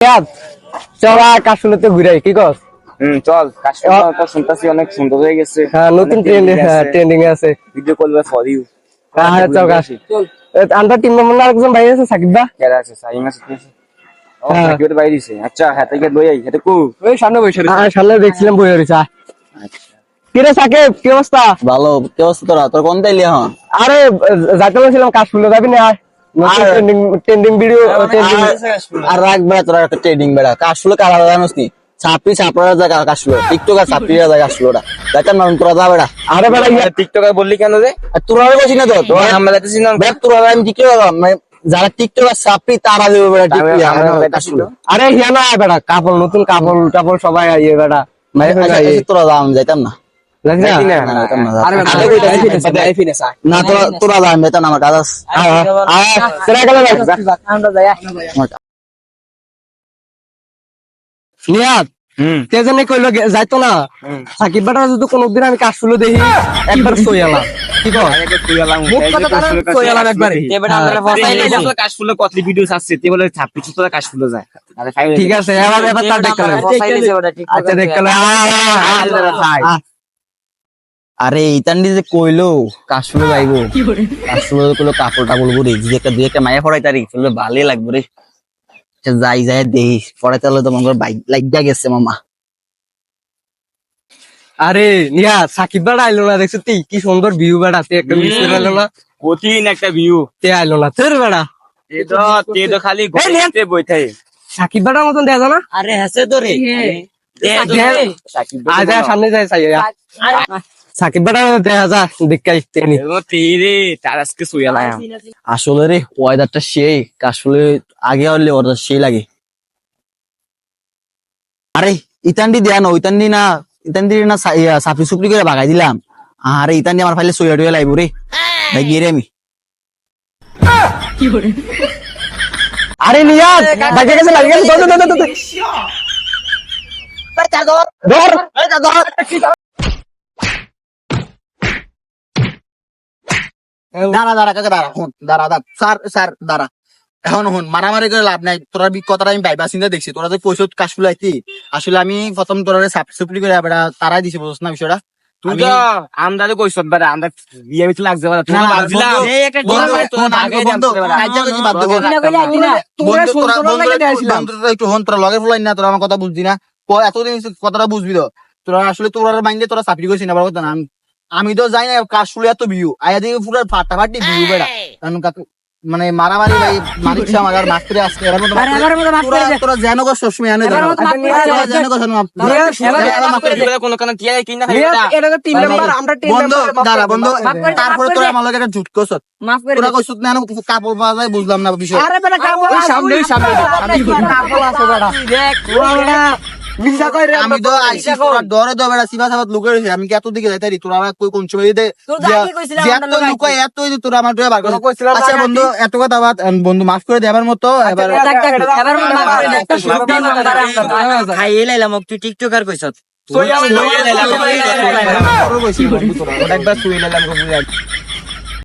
চল কাশুলেতে কি কস? হুম চল কাশ্মীর তো শুনতেছি অনেক সুন্দর হয়ে গেছে। হ্যাঁ নতুন ট্রেন্ডিং হ্যাঁ ট্রেন্ডিং আছে। ভিডিও করবে ফর ইউ হ্যাঁ চল কাশ। আমরা টিম মেম্বার আরেকজন ভাই আছে সাকিব দা? কেরা আছে সাইম আছে ও হ্যাঁ। সাকিবের বাইরে দিছে আচ্ছা হ্যাঁ থেকে লই আই এটা কু। ওই সামনে বসে হ্যাঁ সামনে দেখছিলাম বই রয়েছে আচ্ছা। কিরে সাকিব কি অবস্থা? ভালো কি অবস্থা তোরা? তোর কোন তাইলি এখন? আরে যাইতে বলছিলাম কাশফুলে যাবি না ট্রেন্ডিং ট্রেন্ডিং ভিডিও আর রাখ বেড়া তোরা একটা বেড়া কাশলো কারা জানোস নি ছাপড়ি ছাপড়া জায়গা কাশলো টিকটক আর ছাপড়ি জায়গা কাশলো ওটা। দেখেন না তোরা যা বেড়া। আরে বেড়া টিকটকে বললি কেন রে আর তোরা বলছি না তো? তোরা আমরা না। তোরা আমি কি মানে যারা টিকটক আর তারা দেবে বেড়া টিকটক। আরে হিয়া না বেড়া কাপড় নতুন কাপড় টাপড় সবাই ইয়ে বেড়া। তোরা আমি যাইতাম না। না তোরা আমার কাজ কইলো যাইতো না সাকিব বেটা যদি কোনদিন আমি কাশ ফুলো দেখি একবার সই হ্যাঁ। যায় ঠিক আছে এবার এবার তার দেখতে আচ্ছা দেখতে আরে ইতান্ডি যে কইলো কাশফুলে যাইবো। কাশফুলে কইলো কাপড় টাপড় পরে যে একটা দুই একটা মায়া পড়াই তারি ফেললে ভালোই লাগবে রে। আচ্ছা, যাই যাই দেই পড়াইতে হলে তো মনে বাইক লাগিয়া গেছে মামা। আরে নিয়া সাকিব বেটা আইলো না দেখছ তুই কি সুন্দর ভিউ বেটা তে একটা মিস করে আইলো না? কঠিন একটা ভিউ তে আইলো না তোর বেটা তে তো তে তো খালি ঘুরতে বইথাই সাকিব বেটার মতন দেখা না আরে হাসে তো রে। সাকিব আয় যা সামনে যায় চাই সাকিব বেটা দেখা যা তার আজকে শুয়ালাম আসলে রে ওয়েদারটা সেই কাশফুলে আগে হলে ওটা সেই লাগে। আরে ইতান্ডি দেয়া না ইতান্ডি না ইতান্ডি না সা- ইয়া, সাপড়ি করে বাগাই দিলাম। আরে ইতান্ডি আমার ফাইলে সইয়া টইয়া লাইব রে। তাই গিয়ে রে আমি। আরে নিয়া বাজে গেছে লাগে গেছে ধর ধর ধর ধর ধর। দাঁড়া দাঁড়া কাকা দাঁড়া হুন দাঁড়া দাঁড়া স্যার স্যার দাঁড়া। এখন হুন মারামারি করে লাভ নাই। তোরা কথাটা আমি বাইবা চিন্তা দেখছি। তোরা তো কইছো কাশফুল আইতি আসলে আমি প্রথম তোরা সাপড়ি সুপড়ি করে এবার তারাই দিছি বুঝছ না বিষয়টা? তুই তো কইছ বিয়ে লাগছে তুই এই একটা একটু হন তোরা লগে ফুলাই না তোরা আমার কথা না। এতদিন কথাটা বুঝবি তো। তোরা আসলে তোরা মাইন্ডে তোরা চাকরি করছিস না বড় কথা না। আমি- আমি তো যাই না কাজ শুলে এত ভিউ আয়া দিকে পুরো ফাটাফাটি ভিউ বেড়া কারণ কাকু মানে মারামারি ভাই মারিচ্ছে আমার আর মাছ করে আসছে। এবার মতো তোরা তোরা যেন কর সবসময় এনে জানো তোরা যেন কর সবসময় কোন কোন টিয়া কিনা এটা তো টিম মেম্বার আমরা টিম বন্ধ মেম্বার দাঁড়া বন্ধ তারপরে তোরা আমার লগে একটা ঝুট করছ। তোরা কইছ না না, কাপড় পাওয়া যায় বুঝলাম না বিষয়। আরে বেটা কাপড় সামনে সামনে কাপড় আছে বেটা। মিশা কই রে আমি তো আইসি তোরা ডরে তো বেড়া সিবা সাবাত লুকে রয়েছে আমি কি এত দিকে যাইতারি? তোরা আমার কই কোন সময় দিতে এত লুকায় এত যে তোরা আমার ডরে বার কইছিলাম আচ্ছা বন্ধু এত কথা বাদ বন্ধু মাফ করে দেবার মতো এবার খাই এলাইলাম তুই টিকটকার কইছ। সইয়া বন্ধু, একবার শুয়ে নিলাম